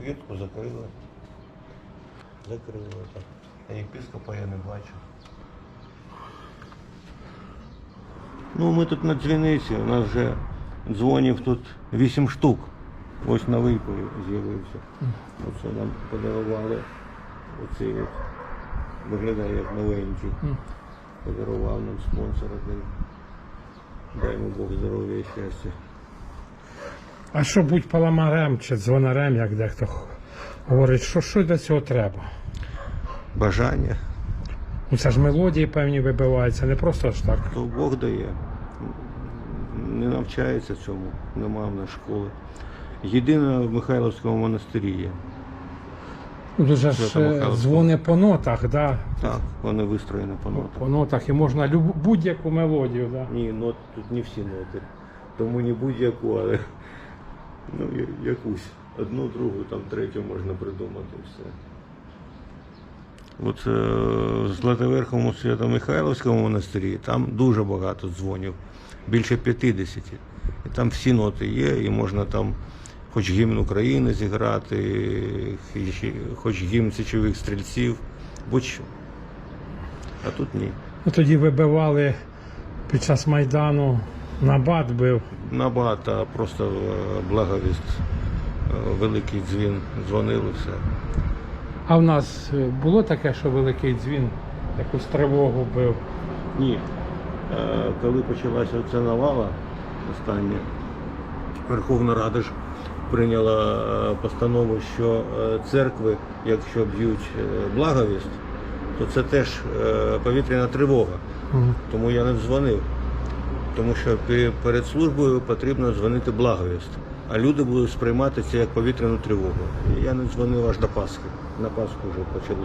хвіртку закрили. Закрили так. А єпископа я не бачу. Ну, ми тут на дзвіниці, у нас вже дзвонів тут вісім штук. Ось новий появ- з'явився. Оце нам подарували. Оцей от. Виглядає як новенький. Подарував нам спонсор один. Дай йому Бог здоров'я і щастя. А що будь паламарем чи дзвонарем, як дехто говорить, що, що для цього треба? Бажання. Ну це ж мелодії певні вибиваються, не просто ж так. То Бог дає. Не навчається цьому, нема в нас школи. Єдине в Михайловському монастирі є. Ну, Дуже ж там е, дзвони по нотах, да? Так, вони вистроєні по нотам. по нотах і можна будь-яку мелодію. Да? Ні, нот тут не всі ноти. Тому не будь-яку, але ну, якусь. Одну, другу, там третю можна придумати все. От е, в Златоверховому Свято-Михайловському монастирі там дуже багато дзвонів, більше 50. І там всі ноти є, і можна там хоч гімн України зіграти, хоч- хоч гімн січових стрільців, будь-що. А тут ні. Ну, тоді вибивали під час Майдану, набат бив. Набагато просто е, благовіст, е, великий дзвін, дзвонили все. А в нас е, було таке, що великий дзвін якусь тривогу бив. Ні. Коли почалася ця навала остання, Верховна Рада ж прийняла постанову, що церкви, якщо б'ють е, благовіст, то це теж повітряна тривога. Тому я не дзвонив. Тому що перед службою потрібно дзвонити благовіст. А люди будуть сприймати це як повітряну тривогу. Я не дзвонив аж до Пасхи. На Пасху вже почали